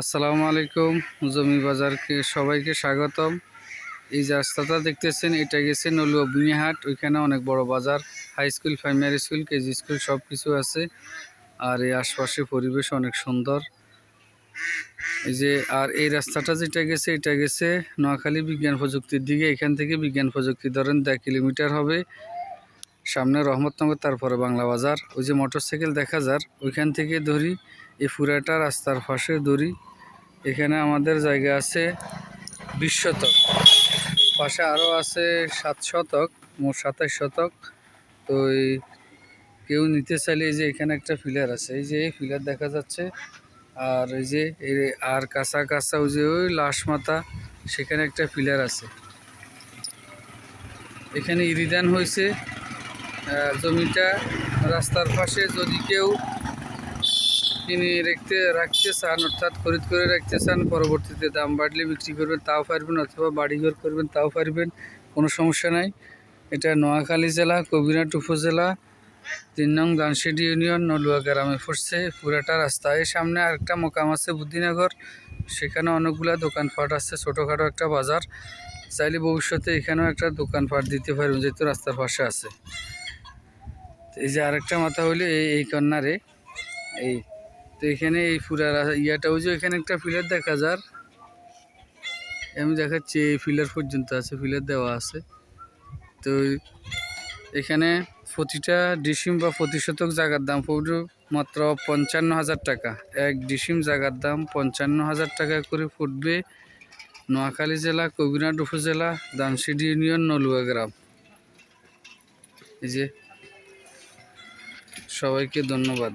আসসালামু আলাইকুম, জমি বাজারকে সবাইকে স্বাগতম। এই যে রাস্তাটা দেখতেছেন, এটা গেছে নলুয়া বুনিহাট ওইখানে অনেক বড় বাজার high school primary school KG school সব কিছু আছে। আর এই আশপাশে পরিবেশ অনেক সুন্দর। এই যে, আর এই রাস্তাটা যেটা গেছে, এটা গেছে নোয়াখালী বিজ্ঞান প্রযুক্তির দিকে। এখান থেকে বিজ্ঞান প্রযুক্তি ধরেন দেড় কিলোমিটার হবে। সামনে রহমতনগর, তারপরে বাংলা বাজার। ওই যে মোটরসাইকেল দেখা যার, ওইখান থেকে ধরি, এই পুরাটা রাস্তার পাশে ধরি। এখানে আমাদের জায়গা আছে বিশ শতক। পাশে আরও আছে সাত শতক, মোট সাতাশ শতক। তো এই কেউ নিতে চাইলে এই যে এখানে একটা ফিলার আছে, এই যে এই ফিলার দেখা যাচ্ছে। আর এই যে আর কাঁচা কাঁচা ওই যে ওই লাশ মাথা, সেখানে একটা ফিলার আছে। এখানে ইরিদান হয়েছে। জমিটা রাস্তার পাশে যদি কেউ কিনে রাখতে রাখতে চান, অর্থাৎ খরিদ করে রাখতে চান, পরবর্তীতে দাম বাড়লে বিক্রি করবেন, তাও পারবেন অথবা বাড়িঘর করবেন, তাও পারবেন, কোনো সমস্যা নাই। এটা নোয়াখালী জেলা কবিরাট উপজেলা, তিন নং দানসিডি ইউনিয়ন, নলুয়া গ্রামে পড়ছে। পুরাটা রাস্তা এর সামনে আরেকটা মোকাম আছে বুদ্ধিনগর। সেখানে অনেকগুলা দোকানপাট আছে, ছোটোখাটো একটা বাজার। চাইলে ভবিষ্যতে এখানেও একটা দোকানপাট দিতে পারবেন, যেহেতু রাস্তার পাশে আছে। এই যে আরেকটা মাথা হইলে এই এই কর্নারে এই তো এখানে এই পুরা রা- ইয়াটা যে এখানে একটা ফিলার দেখা যার। আমি দেখাচ্ছি, এই ফিলার পর্যন্ত আছে, ফিলার দেওয়া আছে। তো এখানে প্রতিটা ডিসিম বা প্রতি শতক জায়গার দাম পড়বে মাত্র পঞ্চান্ন হাজার টাকা। এক ডিসিম জায়গার দাম পঞ্চান্ন হাজার টাকা করে ফুটবে নোয়াখালী জেলা কবিরাট উপজেলা, দানসিডি ইউনিয়ন, নলুয়া গ্রাম। এই যে সবাইকে ধন্যবাদ।